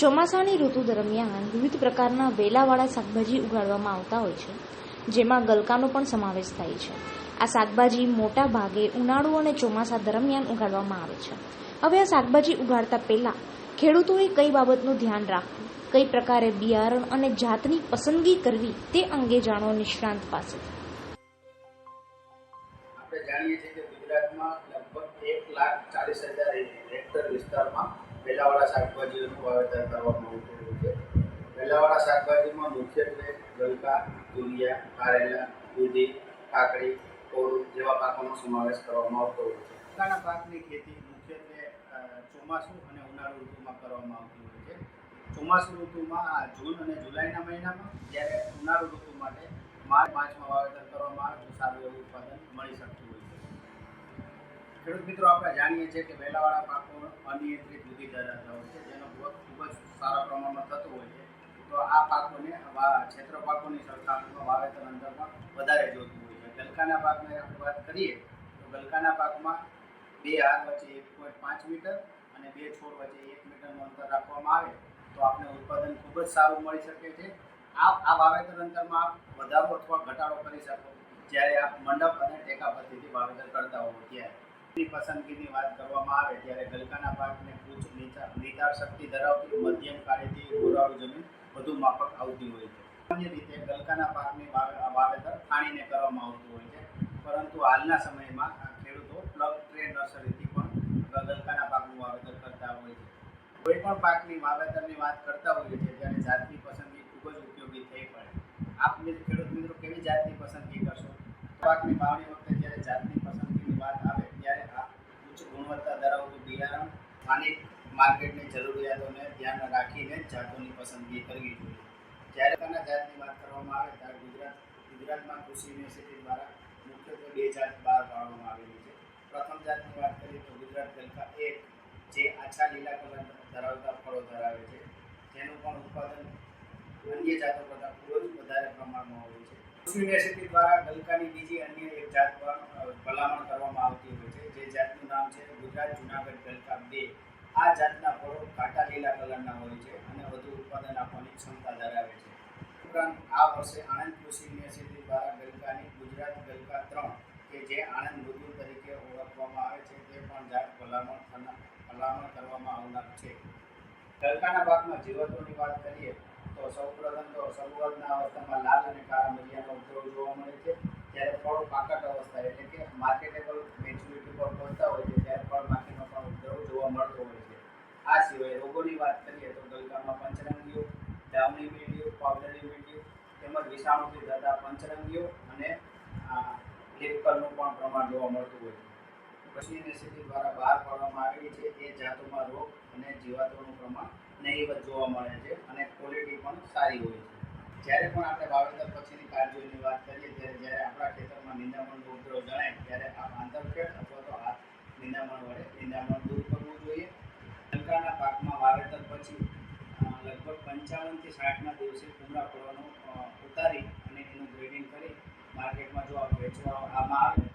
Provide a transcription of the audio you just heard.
ચોમાસાની ઋતુ દરમિયાન વિવિધ પ્રકારના વેલાવાળા શાકભાજી ઉગાડવામાં આવતા હોય છે, જેમાં ગલકાનો પણ સમાવેશ થાય છે. આ શાકભાજી મોટા ભાગે ઉનાળુ અને ચોમાસા દરમિયાન ઉગાડવામાં આવે છે. હવે આ શાકભાજી ઉગાડતા પહેલા ખેડૂતોએ કઈ બાબતનું ધ્યાન રાખવું, કઈ પ્રકારે બિયારણ અને જાતની પસંદગી કરવી તે અંગે જાણો નિષ્ણાંત પાસે. જાણીએ છીએ કે ગુજરાતમાં લગભગ એક લાખ ચાલીસ હજાર હેક્ટર વિસ્તારમાં વેલાવાળા શાકભાજીઓનું વાવેતર કરવામાં આવતું હોય છે. પહેલાવાળા શાકભાજીમાં મુખ્યત્વે ગલકા તુરિયા, કારેલા, દૂધી, કાકડી કોળું જેવા પાકોનો સમાવેશ કરવામાં આવતો હોય છે. ગલકાના પાકની ખેતી મુખ્યત્વે ચોમાસું અને ઉનાળુ ઋતુમાં કરવામાં આવતી હોય છે. ચોમાસુ ઋતુમાં જૂન અને જુલાઈના મહિનામાં જ્યારે ઉનાળુ ઋતુ માટે માર્ચ પાંચમાં વાવેતર કરવામાં આવે તો સારું એવું ઉત્પાદન મળી શકતું હોય ખેડૂત મિત્રો, આપણે જાણીએ છીએ કે વેલાવાળા પાકો અનિયંત્રિત વૃદ્ધિ ધરાવતા હોય છે, જેનો ગ્રોથ ખૂબ જ સારા પ્રમાણમાં થતો હોય છે. તો આ પાકોને ક્ષેત્ર પાકોની સરખામણીમાં વાવેતર અંતરમાં વધારે જોતું હોય છે. ગલકાના પાકની આપણે વાત કરીએ, તો ગલકાના પાકમાં બે હાથ વચ્ચે એક પોઈન્ટ પાંચ મીટર અને બે છોડ વચ્ચે એક મીટરનું અંતર રાખવામાં આવે તો આપણે ઉત્પાદન ખૂબ જ સારું મળી શકે છે. આ આ વાવેતર અંતરમાં આપ વધારો અથવા ઘટાડો કરી શકો, જ્યારે આપ મંડપ અને ટેકા પદ્ધતિથી વાવેતર કરતા હોવ ત્યારે. પસંદગીની વાત કરવામાં આવે ત્યારે ગલકાના પાકને ઉચ્ચ નિતાર શક્તિ ધરાવતી મધ્યમ કાળીથી ગોરાળુ જમીન વધુ માફક આવતી હોય છે. સામાન્ય રીતે ગલકાના પાકની વાવેતર ખાણીને કરવામાં આવતું હોય છે. પરંતુ હાલના સમયમાં ખેડૂતો પ્લગ ટ્રે નર્સરીથી પણ ગલકાના પાકનું વાવેતર કરતા હોય છે. કોઈ પણ પાકની વાવેતરની વાત કરતા હોઈએ છીએ ત્યારે જાતની પસંદગી ખૂબ જ ઉપયોગી થઈ પડે. આપ ખેડૂત મિત્રો કેવી જાતની પસંદગી કરશો? પાકની વાવણી વખતે જ્યારે જાતની પસંદગીની વાત આવે ત્યારે આ ઉચ્ચ ગુણવત્તા ધરાવતું બિયારણ સ્થાનિક માર્કેટની જરૂરિયાતોને ધ્યાનમાં રાખીને જાતોની પસંદગી કરવી જોઈએ. જ્યારે તેના જાતની વાત કરવામાં આવે ત્યારે ગુજરાત, ગુજરાતમાં કૃષિ યુનિવર્સિટી દ્વારા મુખ્યત્વે બે જાત બહાર પાડવામાં આવેલી છે. પ્રથમ જાતની વાત કરીએ તો ગુજરાત ગલકા એક જે આછા લીલા કલર ધરાવતા ફળો ધરાવે છે. જેનું પણ ઉત્પાદન અન્ય જાતો કરતાં ખૂબ જ વધારે પ્રમાણમાં હોય છે. કૃષિ યુનિવર્સિટી દ્વારા ગલકાની બીજી અન્ય એક જાત પણ ભલામણ કરવામાં આવતી જાતનું નામ છે ગુજરાત જુનાગઢ ગલકા બે. આ જાતના ફળો કાટા લીલા કલરના હોય છે અને વધુ ઉત્પાદન આપવાની ક્ષમતા ધરાવે છે. ઉપરાંત આ વર્ષે આણંદ કૃષિ યુનિવર્સિટી દ્વારા ગલકાની ગુજરાત ગલકા ત્રણ, કે જે આણંદ મૃદુ તરીકે ઓળખવામાં આવે છે, તે પણ જાત ભલામણ ભલામણ કરવામાં આવનાર છે. ગલકાના પાકમાં જીવતોની વાત કરીએ તો સૌપ્રથમ તો શરૂઆતના અવસ્થામાં લાલ અને કાળા મરિયાનો ઉપદ્રવ જોવા મળે છે. જ્યારે ફળો પાકટ અવસ્થા એટલે કે માર્કેટેબલ મેચ્યુરિટી પર પહોંચતા હોય છે, ત્યારે ફળ માખીનો પણ ઉપદ્રવ જોવા મળતો હોય છે. આ સિવાય રોગોની વાત કરીએ તો ગલકામાં પંચરંગીઓ ડાઉની મીડિયો પાવડરી મીડિયો તેમજ વિષાણુથી થતા પંચરંગીઓ અને લેપકલનું પણ પ્રમાણ જોવા મળતું હોય છે. કૃષિ યુનિવર્સિટી દ્વારા બહાર પાડવામાં આવેલી છે, એ જાતોમાં રોગ અને જીવાતોનું પ્રમાણ નહીવત જોવા મળે છે અને ક્વોલિટી પણ સારી હોય છે. જ્યારે પણ આપણે વાવેતર પછીની કાળજીઓની વાત કરીએ, ત્યારે જ્યારે આપણા ખેતરમાં નિંદામણનો ઉપદ્રવ જણાય, ત્યારે આ આંતરખેડ અથવા તો હાથ નિંદામણ વડે નિંદામણ દૂર કરવું જોઈએ. લંકાના પાકમાં વાવેતર પછી લગભગ પંચાવનથી સાઠના દિવસે કુમળા ફળોનું ઉતારી અને એનું ગ્રેડિંગ કરી, માર્કેટમાં જો વેચવામાં આવે